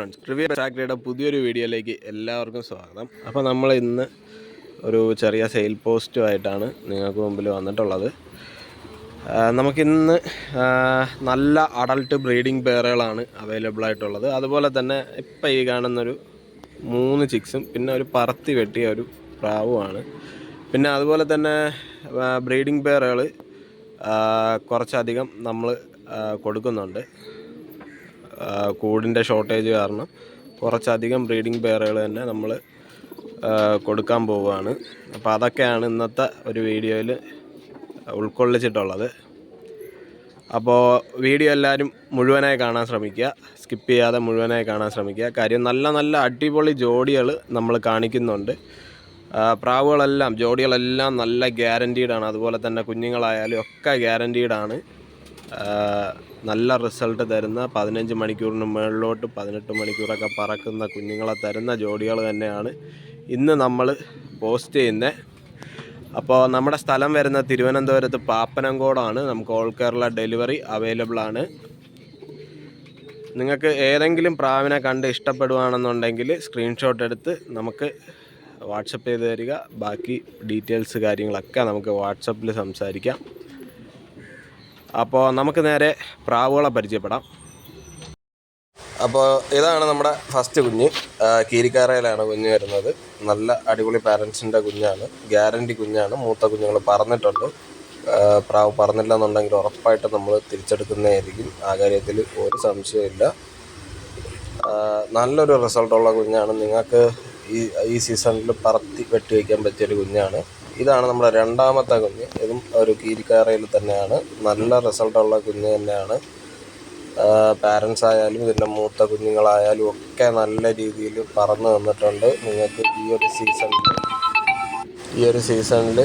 Friends review ചാക്രിയുടെ പുതിയൊരു വീഡിയോയിലേക്ക് എല്ലാവർക്കും സ്വാഗതം. അപ്പോൾ നമ്മൾ ഇന്ന് ഒരു ചെറിയ സെയിൽ പോസ്റ്റുമായിട്ടാണ് നിങ്ങൾക്ക് മുമ്പിൽ വന്നിട്ടുള്ളത്. നമുക്കിന്ന് നല്ല അഡൾട്ട് ബ്രീഡിംഗ് പേറുകളാണ് അവൈലബിൾ ആയിട്ടുള്ളത്. അതുപോലെ തന്നെ ഇപ്പം ഈ കാണുന്നൊരു മൂന്ന് ചിക്സും പിന്നെ ഒരു പറത്തി വെട്ടിയ ഒരു പ്രാവുമാണ് പിന്നെ അതുപോലെ തന്നെ ബ്രീഡിംഗ് പേറുകൾ കുറച്ചധികം നമ്മൾ കൊടുക്കുന്നുണ്ട്. കൂടിന്റെ ഷോർട്ടേജ് കാരണം കുറച്ചധികം ബ്രീഡിംഗ് പെയറുകൾ തന്നെ നമ്മൾ കൊടുക്കാൻ പോവുകയാണ്. അപ്പോൾ അതൊക്കെയാണ് ഇന്നത്തെ ഒരു വീഡിയോയിൽ ഉൾക്കൊള്ളിച്ചിട്ടുള്ളത്. അപ്പോൾ വീഡിയോ എല്ലാവരും മുഴുവനായി കാണാൻ ശ്രമിക്കുക. സ്കിപ്പ് ചെയ്യാതെ മുഴുവനായി കാണാൻ ശ്രമിക്കുക. കാര്യം നല്ല നല്ല അടിപൊളി ജോഡികൾ നമ്മൾ കാണിക്കുന്നുണ്ട്. പ്രാവുകളെല്ലാം ജോഡികളെല്ലാം നല്ല ഗ്യാരന്റീഡാണ് അതുപോലെ തന്നെ കുഞ്ഞുങ്ങളായാലും ഒക്കെ ഗ്യാരന്റീഡാണ് നല്ല റിസൾട്ട് തരുന്ന പതിനഞ്ച് മണിക്കൂറിന് മുകളിലോട്ട് പതിനെട്ട് മണിക്കൂറൊക്കെ പറക്കുന്ന കുഞ്ഞുങ്ങളെ തരുന്ന ജോഡികൾ തന്നെയാണ് ഇന്ന് നമ്മൾ പോസ്റ്റ് ചെയ്യുന്നത് അപ്പോൾ നമ്മുടെ സ്ഥലം വരുന്ന തിരുവനന്തപുരത്ത് പാപ്പനംകോടാണ്. നമുക്ക് ഓൾ കേരള ഡെലിവറി അവൈലബിൾ ആണ്. നിങ്ങൾക്ക് ഏതെങ്കിലും പ്രാവിനെ കണ്ട് ഇഷ്ടപ്പെടുവാണെന്നുണ്ടെങ്കിൽ സ്ക്രീൻഷോട്ട് എടുത്ത് നമുക്ക് വാട്സപ്പ് ചെയ്ത് തരിക. ബാക്കി ഡീറ്റെയിൽസ് കാര്യങ്ങളൊക്കെ നമുക്ക് വാട്സപ്പിൽ സംസാരിക്കാം. അപ്പോൾ നമുക്ക് നേരെ പ്രാവുകളെ പരിചയപ്പെടാം. അപ്പോൾ ഇതാണ് നമ്മുടെ ഫസ്റ്റ് കുഞ്ഞ്. കീരിക്കാറയിലാണ് കുഞ്ഞ് വരുന്നത്. നല്ല അടിപൊളി പാരൻസിന്റെ കുഞ്ഞാണ്. ഗ്യാരണ്ടി കുഞ്ഞാണ്. മൂത്ത കുഞ്ഞുങ്ങൾ പറന്നിട്ടുണ്ട് ആ, പ്രാവ് പറന്നില്ല എന്നുണ്ടെങ്കിൽ ഉറപ്പായിട്ടും നമ്മൾ തിരിച്ചെടുക്കുന്നതായിരിക്കും. ആ കാര്യത്തിൽ ഒരു സംശയമില്ല നല്ലൊരു റിസൾട്ടുള്ള കുഞ്ഞാണ്. നിങ്ങൾക്ക് ഈ ഈ സീസണിൽ പറത്തി വെട്ടി വയ്ക്കാൻ പറ്റിയൊരു കുഞ്ഞാണ്. ഇതാണ് നമ്മുടെ രണ്ടാമത്തെ കുഞ്ഞ്. ഇതും ഒരു കീരിക്കാറയിൽ തന്നെയാണ്. നല്ല റിസൾട്ടുള്ള കുഞ്ഞ് തന്നെയാണ്. പാരൻസ് ആയാലും ഇതിന്റെ മൂത്ത കുഞ്ഞുങ്ങളായാലും ഒക്കെ നല്ല രീതിയിൽ പറന്ന് വന്നിട്ടുണ്ട് നിങ്ങൾക്ക് ഈ ഒരു സീസണിൽ ഈ ഒരു സീസണിൽ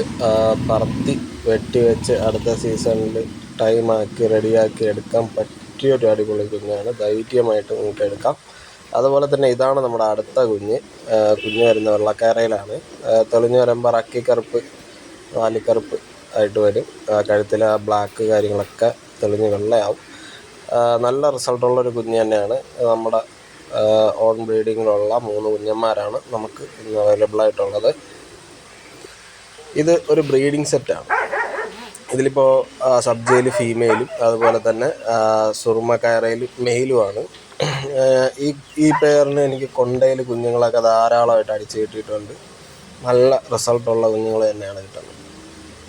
പറത്തി വെട്ടി വെച്ച് അടുത്ത സീസണിൽ ടൈമാക്കി റെഡിയാക്കി എടുക്കാൻ പറ്റിയൊരു അടിപൊളി കുഞ്ഞാണ്. ധൈര്യമായിട്ട് നിങ്ങൾക്ക് എടുക്കാം. അതുപോലെ തന്നെ ഇതാണ് നമ്മുടെ അടുത്ത കുഞ്ഞ് കുഞ്ഞ് വരുന്ന വെള്ളക്കാരയിലാണ് തെളിഞ്ഞു വരുമ്പോൾ റക്കിക്കറുപ്പ് വാലിക്കറുപ്പ് ആയിട്ട് വരും. ആ, ബ്ലാക്ക് കാര്യങ്ങളൊക്കെ തെളിഞ്ഞ് വെള്ളയാവും. നല്ല റിസൾട്ടുള്ളൊരു കുഞ്ഞ് തന്നെയാണ്. നമ്മുടെ ഓൺ ബ്രീഡിങ്ങിലുള്ള മൂന്ന് കുഞ്ഞന്മാരാണ് നമുക്ക് ഇന്ന് അവൈലബിൾ ആയിട്ടുള്ളത്. ഇത് ഒരു ബ്രീഡിംഗ് സെറ്റാണ് ഇതിലിപ്പോൾ സബ്ജയിൽ ഫീമെയിലും അതുപോലെ തന്നെ സുറുമ കയറയിൽ മെയിലുമാണ് ഈ ഈ പെയറിന് എനിക്ക് കൊണ്ടയിൽ കുഞ്ഞുങ്ങളൊക്കെ ധാരാളമായിട്ട് അടിച്ച് കിട്ടിയിട്ടുണ്ട്. നല്ല റിസൾട്ടുള്ള കുഞ്ഞുങ്ങൾ തന്നെയാണ് കിട്ടുന്നത്.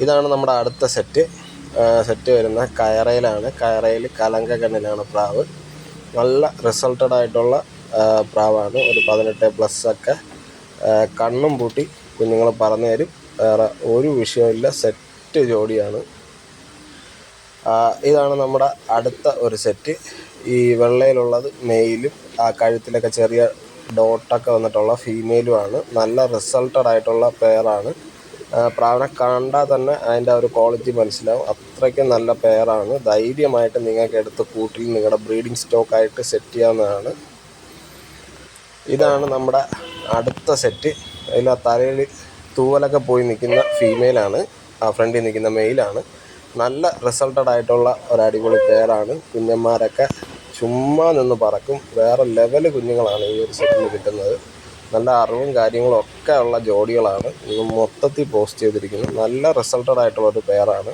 ഇതാണ് നമ്മുടെ അടുത്ത സെറ്റ്. സെറ്റ് വരുന്ന കയറയിലാണ്. കയറയിൽ കലങ്ക കണ്ണിലാണ് പ്രാവ്. നല്ല റിസൾട്ടഡ് ആയിട്ടുള്ള പ്രാവാണ്. ഒരു പതിനെട്ട് പ്ലസ് ഒക്കെ കണ്ണും പൂട്ടി കുഞ്ഞുങ്ങൾ പറഞ്ഞു തരും. വേറെ ഒരു വിഷയമില്ല സെറ്റ് ജോഡിയാണ്. ഇതാണ് നമ്മുടെ അടുത്ത ഒരു സെറ്റ്. ഈ വെള്ളയിലുള്ളത് മെയിലും ആ കഴുത്തിലൊക്കെ ചെറിയ ഡോട്ടൊക്കെ വന്നിട്ടുള്ള ഫീമെയിലുമാണ് നല്ല റിസൾട്ടഡ് ആയിട്ടുള്ള പെയറാണ് പ്രാവിനെ കണ്ടാൽ തന്നെ അതിന്റെ ഒരു ക്വാളിറ്റി മനസ്സിലാവും. അത്രയ്ക്ക് നല്ല പെയറാണ് ധൈര്യമായിട്ട് നിങ്ങൾക്ക് എടുത്ത് കൂട്ടിൽ നിങ്ങളുടെ ബ്രീഡിംഗ് സ്റ്റോക്കായിട്ട് സെറ്റ് ചെയ്യാവുന്നതാണ്. ഇതാണ് നമ്മുടെ അടുത്ത സെറ്റ് അതിൽ ആ തലയിൽ തൂവലൊക്കെ പോയി നിൽക്കുന്ന ഫീമെയിലാണ് ആ ഫ്രണ്ടിൽ നിൽക്കുന്ന മെയിലാണ് നല്ല റിസൾട്ടഡ് ആയിട്ടുള്ള ഒരു അടിപൊളി പേരാണ് കുഞ്ഞന്മാരൊക്കെ ചുമ്മാ നിന്ന് പറക്കും. വേറെ ലെവൽ കുഞ്ഞുങ്ങളാണ് ഈ ഒരു സെറ്റിൽ കിട്ടുന്നത്. നല്ല അറിവും കാര്യങ്ങളും ഒക്കെ ഉള്ള ജോഡികളാണ്. ഇത് മൊത്തത്തിൽ പോസ്റ്റ് ചെയ്തിരിക്കുന്നത് നല്ല റിസൾട്ടഡ് ആയിട്ടുള്ള ഒരു പേരാണ്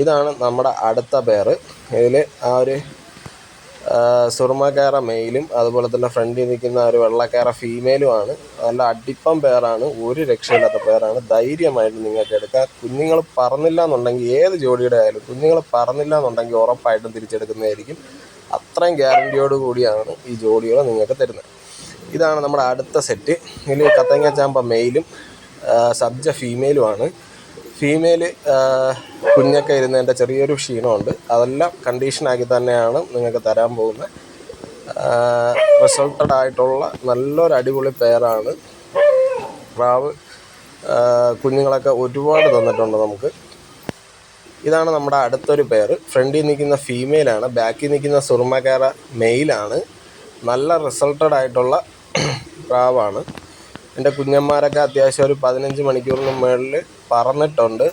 ഇതാണ് നമ്മുടെ അടുത്ത പേര് ഇതിൽ ആ ഒരു സുറുമക്കാര മെയിലും അതുപോലെ തന്നെ ഫ്രണ്ടിൽ നിൽക്കുന്ന ഒരു വെള്ളക്കാര ഫീമെയിലുമാണ് നല്ല അടിപ്പം പേരാണ് ഒരു രക്ഷയില്ലാത്ത പേരാണ്. ധൈര്യമായിട്ട് നിങ്ങൾക്ക് എടുക്കാം. കുഞ്ഞുങ്ങൾ പറന്നില്ല എന്നുണ്ടെങ്കിൽ ഏത് ജോഡിയുടെ ആയാലും കുഞ്ഞുങ്ങൾ പറന്നില്ല എന്നുണ്ടെങ്കിൽ ഉറപ്പായിട്ടും തിരിച്ചെടുക്കുന്നതായിരിക്കും. അത്രയും ഗ്യാരണ്ടിയോട് കൂടിയാണ് ഈ ജോഡികൾ നിങ്ങൾക്ക് തരുന്നത്. ഇതാണ് നമ്മുടെ അടുത്ത സെറ്റ് ഇതിൽ കത്തങ്ങ ചാമ്പ മെയിലും സബ്ജ ഫീമെയിലുമാണ് ഫീമെയിൽ കുഞ്ഞൊക്കെ ഇരുന്നതിന്റെ ചെറിയൊരു ക്ഷീണമുണ്ട്. അതെല്ലാം കണ്ടീഷനാക്കി തന്നെയാണ് നിങ്ങൾക്ക് തരാൻ പോകുന്നത്. റിസൾട്ടഡ് ആയിട്ടുള്ള നല്ലൊരു അടിപൊളി പെയറാണ് പ്രാവ് കുഞ്ഞുങ്ങളൊക്കെ ഒരുപാട് തന്നിട്ടുണ്ട് നമുക്ക്. ഇതാണ് നമ്മുടെ അടുത്തൊരു പെയർ ഫ്രണ്ടിൽ നിൽക്കുന്ന ഫീമെയിലാണ് ബാക്കിൽ നിൽക്കുന്ന സുറുമക്കാര മെയിലാണ് നല്ല റിസൾട്ടഡ് ആയിട്ടുള്ള പ്രാവാണ്. എന്റെ കുഞ്ഞന്മാരൊക്കെ അത്യാവശ്യം ഒരു പതിനഞ്ച് മണിക്കൂറിന് മുകളിൽ പറന്നിട്ടുണ്ട്.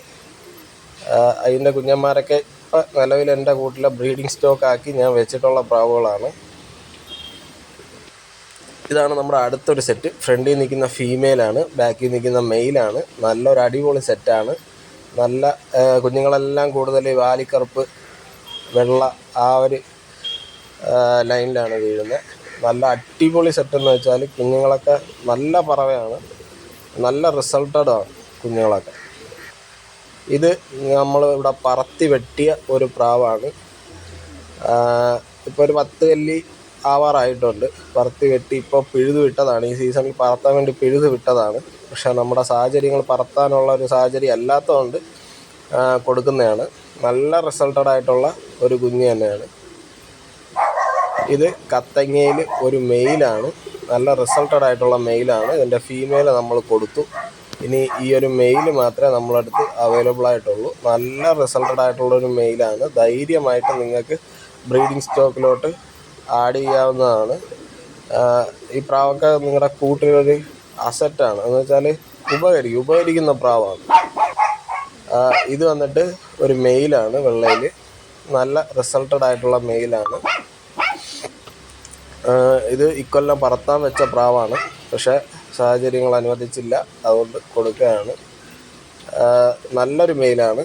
അതിന്റെ കുഞ്ഞന്മാരൊക്കെ ഇപ്പം നിലവിൽ എന്റെ കൂട്ടിലെ ബ്രീഡിംഗ് സ്റ്റോക്കാക്കി ഞാൻ വെച്ചിട്ടുള്ള പ്രാവുകളാണ്. ഇതാണ് നമ്മുടെ അടുത്തൊരു സെറ്റ്. ഫ്രണ്ടിൽ നിൽക്കുന്ന ഫീമെയിലാണ് ബാക്കിൽ നിൽക്കുന്ന മെയിലാണ് നല്ലൊരു അടിപൊളി സെറ്റാണ് നല്ല കുഞ്ഞുങ്ങളെല്ലാം കൂടുതൽ വാലിക്കറുപ്പ് വെള്ള ആ ഒരു ലൈനിലാണ് വീഴുന്നത്. നല്ല അടിപൊളി സെറ്റ് എന്ന് വെച്ചാൽ കുഞ്ഞുങ്ങളൊക്കെ നല്ല പറവയാണ്. നല്ല റിസൾട്ടഡ് ആണ് കുഞ്ഞുങ്ങളൊക്കെ. ഇത് നമ്മൾ ഇവിടെ പറത്തി വെട്ടിയ ഒരു പ്രാവാണ്. ഇപ്പോൾ ഒരു പത്ത് കല്ലി ആവാറായിട്ടുണ്ട്. പറത്തി വെട്ടി ഇപ്പോൾ പിഴുതു വിട്ടതാണ്. ഈ സീസണിൽ പറത്താൻ വേണ്ടി പിഴുത് വിട്ടതാണ്. പക്ഷേ നമ്മുടെ സാഹചര്യങ്ങൾ പറത്താനുള്ള ഒരു സാഹചര്യം അല്ലാത്തതുകൊണ്ട് കൊടുക്കുന്നതാണ്. നല്ല റിസൾട്ടഡ് ആയിട്ടുള്ള ഒരു കുഞ്ഞ് തന്നെയാണ്. ഇത് കത്തങ്ങയിൽ ഒരു മെയിലാണ്. നല്ല റിസൾട്ടഡ് ആയിട്ടുള്ള മെയിലാണ്. ഇതിന്റെ ഫീമെയിൽ നമ്മൾ കൊടുത്തു. ഇനി ഈ ഒരു മെയിൽ മാത്രമേ നമ്മളടുത്ത് അവൈലബിൾ ആയിട്ടുള്ളൂ. നല്ല റിസൾട്ടഡ് ആയിട്ടുള്ള ഒരു മെയിലാണ്. ധൈര്യമായിട്ട് നിങ്ങൾക്ക് ബ്രീഡിംഗ് സ്റ്റോക്കിലോട്ട് ആഡ് ചെയ്യാവുന്നതാണ്. ഈ പ്രാവൊക്കെ നിങ്ങളുടെ കൂട്ടിലൊരു അസറ്റാണ് എന്ന് വെച്ചാൽ ഉപകരിക്കും. ഉപകരിക്കുന്ന പ്രാവാണ്. ഇത് വന്നിട്ട് ഒരു മെയിലാണ് വെള്ളയിൽ. നല്ല റിസൾട്ടഡ് ആയിട്ടുള്ള മെയിലാണ്. ഇത് ഇക്കൊല്ലം പറത്താൻ വെച്ച പ്രാവാണ്. പക്ഷേ സാഹചര്യങ്ങൾ അനുവദിച്ചില്ല. അതുകൊണ്ട് കൊടുക്കുകയാണ്. നല്ലൊരു മെയിലാണ്.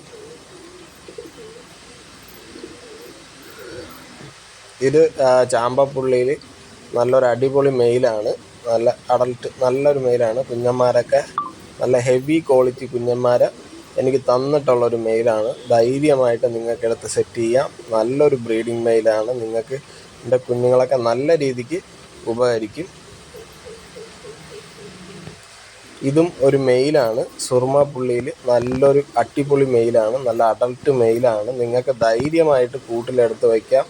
ഇത് ചാമ്പപ്പുള്ളിയിൽ നല്ലൊരു അടിപൊളി മെയിലാണ്. നല്ല അഡൽട്ട് നല്ലൊരു മെയിലാണ്. കുഞ്ഞന്മാരൊക്കെ നല്ല ഹെവി ക്വാളിറ്റി കുഞ്ഞന്മാരെ എനിക്ക് തന്നിട്ടുള്ളൊരു മെയിലാണ്. ധൈര്യമായിട്ട് നിങ്ങൾക്ക് എടുത്ത് സെറ്റ് ചെയ്യാം. നല്ലൊരു ബ്രീഡിംഗ് മെയിലാണ്. നിങ്ങൾക്ക് എന്റെ കുഞ്ഞുങ്ങളൊക്കെ നല്ല രീതിക്ക് ഉപകരിക്കും. ഇതും ഒരു മെയിലാണ്. സുർമ പുള്ളിയിൽ നല്ലൊരു അട്ടിപ്പൊളി മെയിലാണ്. നല്ല അഡൽട്ട് മെയിലാണ്. നിങ്ങൾക്ക് ധൈര്യമായിട്ട് കൂട്ടിലെടുത്ത് വയ്ക്കാം.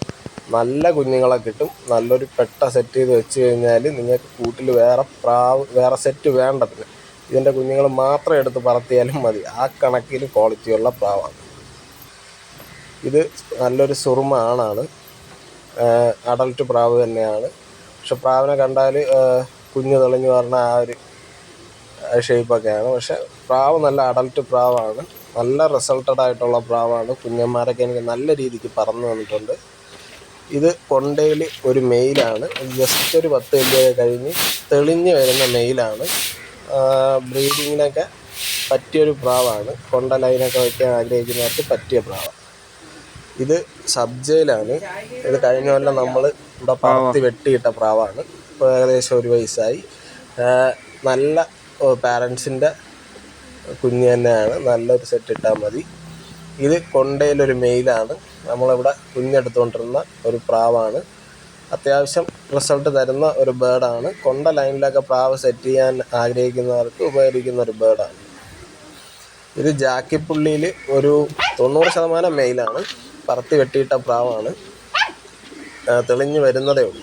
നല്ല കുഞ്ഞുങ്ങളെ കിട്ടും. നല്ലൊരു പെട്ട സെറ്റ് ചെയ്ത് വെച്ച് കഴിഞ്ഞാൽ നിങ്ങൾക്ക് കൂട്ടിൽ വേറെ പ്രാവ് വേറെ സെറ്റ് വേണ്ട പിന്നെ ഇതിന്റെ കുഞ്ഞുങ്ങൾ മാത്രം എടുത്ത് പറത്തിയാലും മതി. ആ കണക്കിൽ ക്വാളിറ്റിയുള്ള പ്രാവാണ്. ഇത് നല്ലൊരു സുറുമ ആണാണ്. അഡൽട്ട് പ്രാവ് തന്നെയാണ്. പക്ഷെ പ്രാവിനെ കണ്ടാൽ കുഞ്ഞ് തെളിഞ്ഞു പറഞ്ഞ ആ ഒരു ഷേപ്പൊക്കെയാണ് പക്ഷെ പ്രാവ് നല്ല അഡൽട്ട് പ്രാവാണ്. നല്ല റിസൾട്ടഡ് ആയിട്ടുള്ള പ്രാവാണ്. കുഞ്ഞന്മാരൊക്കെ എനിക്ക് നല്ല രീതിക്ക് പറന്നു വന്നിട്ടുണ്ട് ഇത് കൊണ്ടയിൽ ഒരു മെയിലാണ്. ജസ്റ്റ് ഒരു പത്ത് വലിയ കഴിഞ്ഞ് തെളിഞ്ഞ് വരുന്ന മെയിലാണ്. ബ്രീഡിങ്ങിനൊക്കെ പറ്റിയൊരു പ്രാവാണ്. കൊണ്ട ലൈനൊക്കെ വയ്ക്കാൻ ആഗ്രഹിക്കുന്നവർക്ക് പറ്റിയ പ്രാവാണ്. ഇത് സബ്ജയിലാണ് ഇത് കഴിഞ്ഞ കൊല്ലം നമ്മൾ ഇവിടെ പറത്തി വെട്ടിയിട്ട പ്രാവാണ്. ഇപ്പോൾ ഏകദേശം ഒരു വയസ്സായി. നല്ല പാരൻസിന്റെ കുഞ്ഞ് തന്നെയാണ്. നല്ലൊരു സെറ്റ് ഇട്ടാൽ മതി. ഇത് കൊണ്ടയിലൊരു മെയിലാണ് നമ്മളിവിടെ കുഞ്ഞെടുത്തുകൊണ്ടിരുന്ന ഒരു പ്രാവാണ്. അത്യാവശ്യം റിസൾട്ട് തരുന്ന ഒരു ബേർഡാണ് കൊണ്ട ലൈനിലൊക്കെ പ്രാവ് സെറ്റ് ചെയ്യാൻ ആഗ്രഹിക്കുന്നവർക്ക് ഉപകരിക്കുന്ന ഒരു ബേർഡാണ് ഇത് ജാക്കിപ്പുള്ളിയിൽ ഒരു തൊണ്ണൂറ് ശതമാനം മെയിലാണ്. പറത്തി വെട്ടിയിട്ട പ്രാവാണ്. തെളിഞ്ഞു വരുന്നതേ ഉള്ളൂ.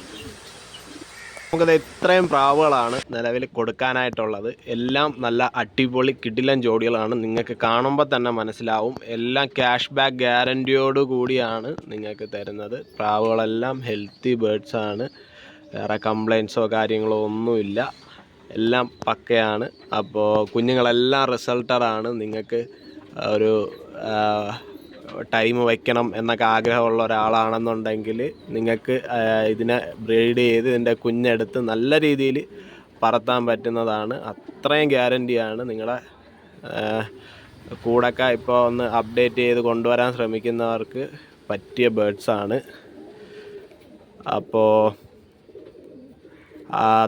നമുക്കത് ഇത്രയും പ്രാവുകളാണ് നിലവിൽ കൊടുക്കാനായിട്ടുള്ളത്. എല്ലാം നല്ല അടിപൊളി കിടിലൻ ജോഡികളാണ്. നിങ്ങൾക്ക് കാണുമ്പോൾ തന്നെ മനസ്സിലാവും. എല്ലാം ക്യാഷ് ബാക്ക് ഗ്യാരന്റിയോട് കൂടിയാണ് നിങ്ങൾക്ക് തരുന്നത്. പ്രാവുകളെല്ലാം ഹെൽത്തി ബേഡ്സാണ്. വേറെ കംപ്ലയിൻസോ കാര്യങ്ങളോ ഒന്നുമില്ല. എല്ലാം പക്കയാണ്. അപ്പോൾ കുഞ്ഞുങ്ങളെല്ലാം റിസൾട്ടറാണ്. നിങ്ങൾക്ക് ഒരു ടൈം വയ്ക്കണം എന്നൊക്കെ ആഗ്രഹമുള്ള ഒരാളാണെന്നുണ്ടെങ്കിൽ നിങ്ങൾക്ക് ഇതിനെ ബ്രീഡ് ചെയ്ത് ഇതിന്റെ കുഞ്ഞെടുത്ത് നല്ല രീതിയിൽ പറത്താൻ പറ്റുന്നതാണ്. അത്രയും ഗ്യാരന്റിയാണ് നിങ്ങളുടെ കൂടൊക്കെ ഇപ്പോൾ ഒന്ന് അപ്ഡേറ്റ് ചെയ്ത് കൊണ്ടുവരാൻ ശ്രമിക്കുന്നവർക്ക് പറ്റിയ ബേഡ്സാണ്. അപ്പോൾ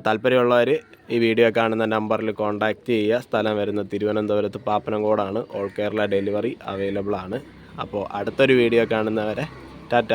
താല്പര്യമുള്ളവർ ഈ വീഡിയോ കാണുന്ന നമ്പറിൽ കോൺടാക്റ്റ് ചെയ്യുക. സ്ഥലം വരുന്നത് തിരുവനന്തപുരത്ത് പാപ്പനംകോടാണ്. ഓൾ കേരള ഡെലിവറി അവൈലബിൾ ആണ്. അപ്പോൾ അടുത്തൊരു വീഡിയോ കാണുന്നവരെ ടാറ്റ.